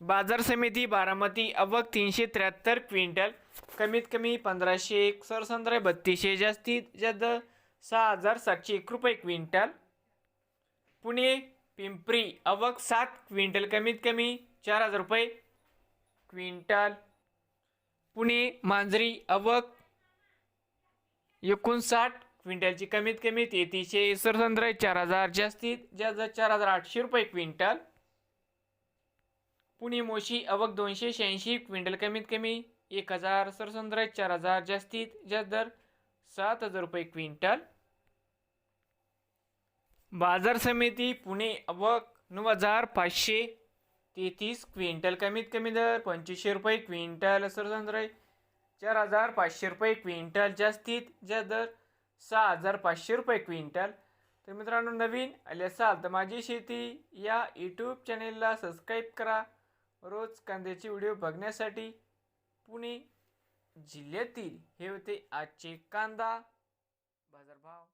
बाजार समिती बारामती अवक तीनशे त्र्याहत्तर क्विंटल. कमीत कमी पंधराशे एक सरसंद्रे बत्तीसशे जास्तीत जास्त सहा हजार सातशे एक रुपये क्विंटल. पुणे पिंपरी अवक सात क्विंटल कमीत कमी चार हजार रुपये क्विंटल. पुणे मांजरी अवक एकोणसाठ क्विंटलची कमीत कमी तेहतीसशे सरसंद्र चार हजार जास्तीत जास्त चार हजार आठशे रुपये क्विंटल. पुणे मोशी अवक दोनशे शहाऐंशी क्विंटल कमीत कमी एक हजार सरसंद्र चार हजार जास्तीत जास्त दर सात हजार रुपये क्विंटल. बाजार समिती पुणे अवक नऊ हजार पाचशे तेहतीस क्विंटल कमीत कमी दर पंचवीसशे रुपये क्विंटल सरसंद्र चार हजार पाचशे रुपये क्विंटल जास्तीत जास्त दर सहा हजार पाचशे रुपये क्विंटल. तर मित्रांनो नवीन आले असाल तर माझी शेती या यूट्यूब चॅनेलला सबस्क्राईब करा. रोज कांद्याचे व्हिडिओ बघण्यासाठी पुणे जिल्ह्यातील हे होते आजचे कांदा बाजारभाव.